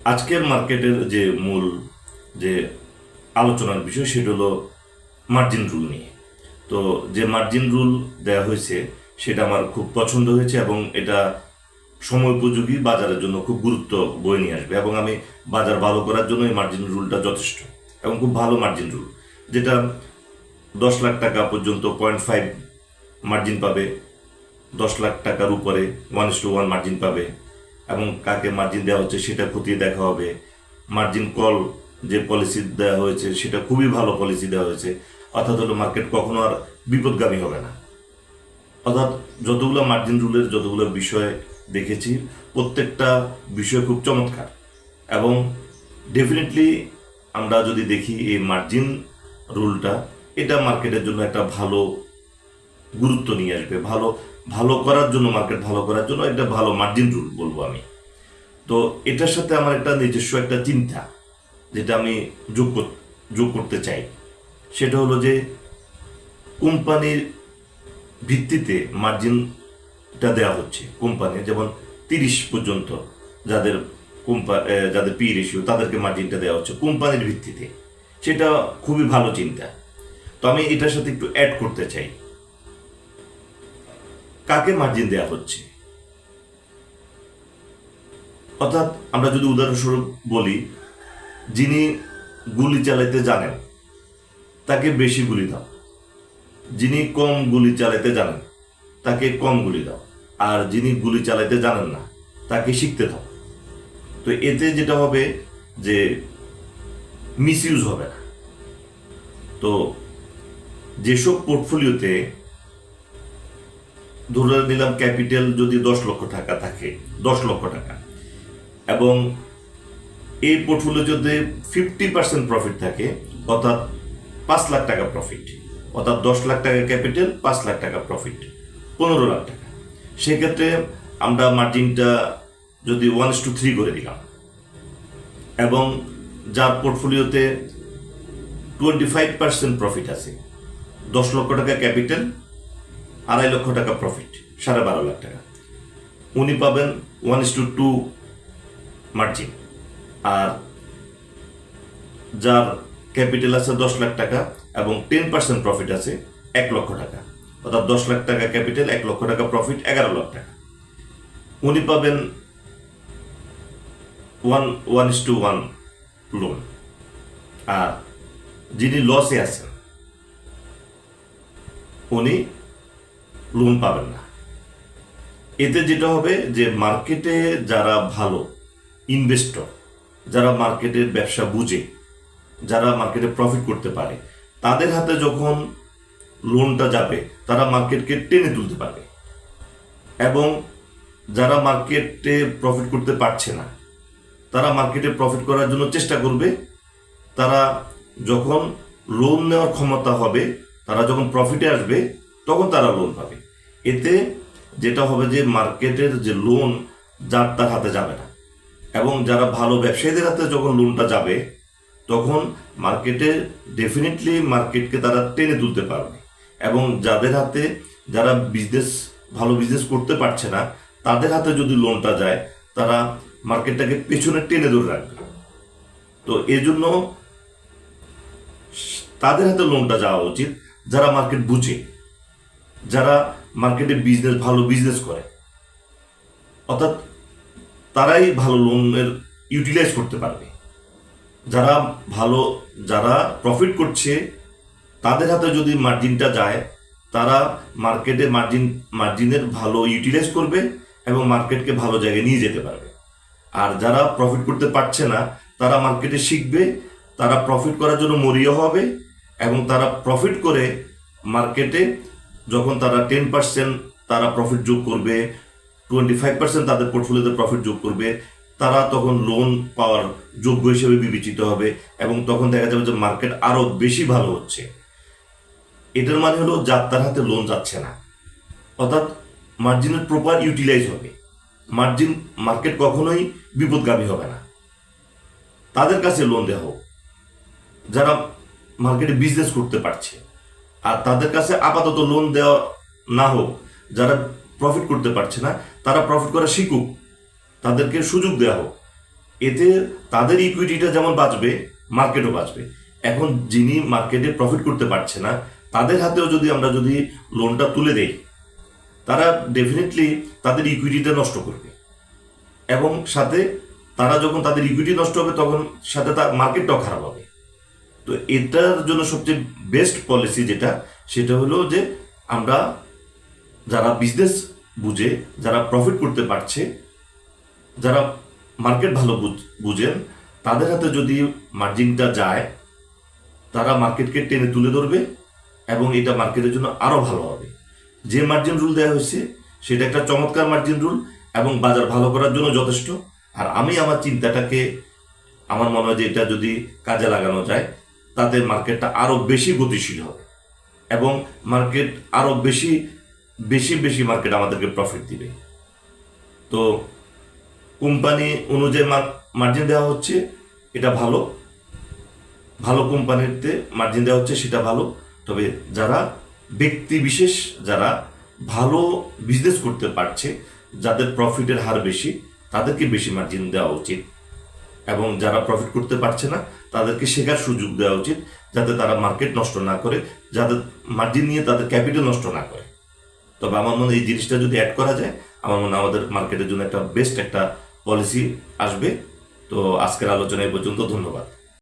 আজকের মার্কেটের যে মূল যে আলোচনার বিষয় সেটা হলো মার্জিন রুল নিয়ে। তো যে মার্জিন রুল দেওয়া হয়েছে, সেটা আমার খুব পছন্দ হয়েছে এবং এটা সময় উপযোগী বাজারের জন্য খুব গুরুত্ব বয়ে নিয়ে আসবে এবং আমি বাজার ভালো করার জন্য এই মার্জিন রুলটা যথেষ্ট এবং খুব ভালো মার্জিন রুল যেটা দশ লাখ টাকা পর্যন্ত পয়েন্ট ফাইভ মার্জিন পাবে, দশ লাখ টাকার উপরে ওয়ান ওয়ান মার্জিন পাবে এবং কাকে মার্জিন দেওয়া হচ্ছে সেটা খতিয়ে দেখা হবে। মার্জিন কল যে পলিসি দেওয়া হয়েছে সেটা খুবই ভালো পলিসি দেওয়া হয়েছে। অর্থাৎ হলো মার্কেট কখনো আর বিপদগামী হবে না। অর্থাৎ যতগুলো মার্জিন রুলের যতগুলো বিষয় দেখেছি, প্রত্যেকটা বিষয় খুব চমৎকার। এবং ডেফিনেটলি আমরা যদি দেখি এই মার্জিন রুলটা এটা মার্কেটের জন্য একটা ভালো গুরুত্ব নিয়ে আসবে, ভালো ভালো করার জন্য মার্কেট ভালো করার জন্য একটা ভালো মার্জিন রুল বলব আমি। তো এটার সাথে আমার একটা নিজস্ব একটা চিন্তা, যেটা আমি যোগ যোগ করতে চাই। সেটা হলো যে, কোম্পানির ভিত্তিতে মার্জিনটা দেওয়া হচ্ছে। কোম্পানি, যেমন তিরিশ পর্যন্ত যাদের কোম্পানি যাদের পি রেশিও তাদেরকে মার্জিনটা দেওয়া হচ্ছে কোম্পানির ভিত্তিতে। সেটা খুবই ভালো চিন্তা। তো আমি এটার সাথে একটু অ্যাড করতে চাই। কাকে মার্জিন দেয়া হচ্ছে? অর্থাৎ আমরা যদি উদাহরণস্বরূপ বলি, যিনি গুলি চালাইতে জানেন, তাকে বেশি গুলি দাও। যিনি কম গুলি চালাইতে জানেন, তাকে কম গুলি দাও। আর যিনি গুলি চালাইতে জানেন না, তাকে শিখতে দাও। তো এতে যেটা হবে যে মিসইউজ হবে না। তো যেসব পোর্টফোলিওতে ধরে নিলাম ক্যাপিটাল যদি দশ লক্ষ টাকা থাকে, দশ লক্ষ টাকা। এবং এই পোর্টফোলিও যদি ফিফটি পার্সেন্ট প্রফিট থাকে, অর্থাৎ পাঁচ লাখ টাকা প্রফিট অর্থাৎ দশ লাখ টাকা ক্যাপিটাল পাঁচ লাখ টাকা প্রফিট পনেরো লাখ টাকা। সেক্ষেত্রে আমরা মার্জিনটা যদি ওয়ান টু থ্রি করে দিলাম। এবং যার পোর্টফোলিওতে টোয়েন্টি ফাইভ পার্সেন্ট প্রফিট আছে, দশ লক্ষ টাকা ক্যাপিটাল আড়াই লক্ষ টাকা প্রফিট সাড়ে বারো লাখ টাকা। উনি পাবেন one is to two margin আর যার ক্যাপিটাল আছে দশ লাখ টাকা এবং টেন পার্সেন্ট প্রফিট আছে এক লক্ষ টাকা। অর্থাৎ দশ লাখ টাকা ক্যাপিটাল এক লক্ষ টাকা প্রফিট এগারো লাখ টাকা। উনি পাবেন one one is to one loan আর যিনি লসে আছেন, উনি লোন পাবেন না। এতে যেটা হবে যে মার্কেটে যারা ভালো ইনভেস্টর যারা মার্কেটের ব্যবসা বুঝে, যারা মার্কেটে প্রফিট করতে পারে, তাদের হাতে যখন লোনটা যাবে, তারা মার্কেটকে টেনে তুলতে পারবে। এবং যারা মার্কেটে প্রফিট করতে পারছে না, তারা মার্কেটে প্রফিট করার জন্য চেষ্টা করবে। তারা যখন লোন নেওয়ার ক্ষমতা হবে, তারা যখন প্রফিটে আসবে তখন তারা লোন পাবে। এতে যেটা হবে যে মার্কেটের যে লোন যার তার হাতে যাবে না। এবং যারা ভালো ব্যবসায়ীদের হাতে যখন লোনটা যাবে, তখন মার্কেটে ডেফিনেটলি মার্কেটকে তারা টেনে তুলতে পারবে। এবং যাদের হাতে যারা বিজনেস ভালো বিজনেস করতে পারছে না, তাদের হাতে যদি লোনটা যায়, তারা মার্কেটটাকে পেছনে টেনে ধরে রাখবে। তো এজন্য তাদের হাতে লোনটা যাওয়া উচিত। যারা মার্কেট বুঝে যারা মার্কেটে বিজনেস ভালো বিজনেস করে। অর্থাৎ তারাই ভালো লোনের ইউটিলাইজ করতে পারবে। যারা ভালো, যারা প্রফিট করছে, তাদের হাতে যদি মার্জিনটা যায়, তারা মার্কেটে মার্জিন মার্জিনের ভালো ইউটিলাইজ করবে এবং মার্কেটকে ভালো জায়গায় নিয়ে যেতে পারবে। আর যারা প্রফিট করতে পারছে না, তারা মার্কেটে শিখবে, তারা প্রফিট করার জন্য মরিয়া হবে এবং তারা প্রফিট করে মার্কেটে যখন তারা টেন পার্সেন্ট তারা প্রফিট যোগ করবে টোয়েন্টি ফাইভ পার্সেন্ট তাদের পোর্টফোলিওতে প্রফিট যোগ করবে, তারা তখন লোন পাওয়ার যোগ্য হিসেবে বিবেচিত হবে এবং তখন দেখা যাবে যে মার্কেট আরও বেশি ভালো হচ্ছে। এটার মানে হলো যার তার হাতে লোন যাচ্ছে না। অর্থাৎ মার্জিনের প্রপার ইউটিলাইজ হবে। মার্জিন মার্কেট কখনোই বিপদগামী হবে না। তাদের কাছে লোন দেওয়া হোক। যারা মার্কেটে বিজনেস করতে পারছে। আর তাদের কাছে আপাতত লোন দেওয়া না হোক, যারা প্রফিট করতে পারছে না, তারা প্রফিট করা শিখুক, তাদেরকে সুযোগ দেওয়া হোক। এতে তাদের ইকুইটিটা যেমন বাঁচবে মার্কেটও বাঁচবে। এখন যিনি মার্কেটে প্রফিট করতে পারছে না, তাদের হাতেও যদি আমরা যদি লোনটা তুলে দেই, তারা ডেফিনেটলি তাদের ইকুইটিটা নষ্ট করবে। এবং সাথে তারা যখন তাদের ইকুইটি নষ্ট হবে, তখন সাথে তার মার্কেটটাও খারাপ হবে। তো এটার জন্য সবচেয়ে বেস্ট পলিসি যেটা, সেটা হলো যে আমরা যারা বিজনেস বুঝে, যারা প্রফিট করতে পারছে, যারা মার্কেট ভালো বুঝ- বুঝেন, তাদের হাতে যদি মার্জিনটা যায়, তারা মার্কেটকে টেনে তুলে ধরবে এবং এটা মার্কেটের জন্য আরও ভালো হবে। যে মার্জিন রুল দেওয়া হয়েছে, সেটা একটা চমৎকার মার্জিন রুল এবং বাজার ভালো করার জন্য যথেষ্ট। আর আমি আমার চিন্তাটাকে, আমার মনে হয় যে এটা যদি কাজে লাগানো যায় তাতে মার্কেটটা আরও বেশি গতিশীল হবে। এবং মার্কেট আরও বেশি বেশি বেশি মার্কেট আমাদেরকে প্রফিট দিবে। তো কোম্পানি অনুযায়ী মার্জিন দেওয়া হচ্ছে, এটা ভালো। ভালো কোম্পানিতে মার্জিন দেওয়া হচ্ছে, সেটা ভালো। তবে যারা ব্যক্তি বিশেষ, যারা ভালো বিজনেস করতে পারছে, যাদের প্রফিটের হার বেশি, তাদেরকে বেশি মার্জিন দেওয়া উচিত। এবং যারা প্রফিট করতে পারছে না, তাদেরকে শেখার সুযোগ দেওয়া উচিত যাতে তারা মার্কেট নষ্ট না করে, যাদের মার্জিন নিয়ে তাদের ক্যাপিটাল নষ্ট না করে। তবে আমার মনে এই জিনিসটা যদি অ্যাড করা যায়, আমার মনে আমাদের মার্কেটের জন্য একটা বেস্ট একটা পলিসি আসবে। তো আজকের আলোচনা এই পর্যন্ত, ধন্যবাদ।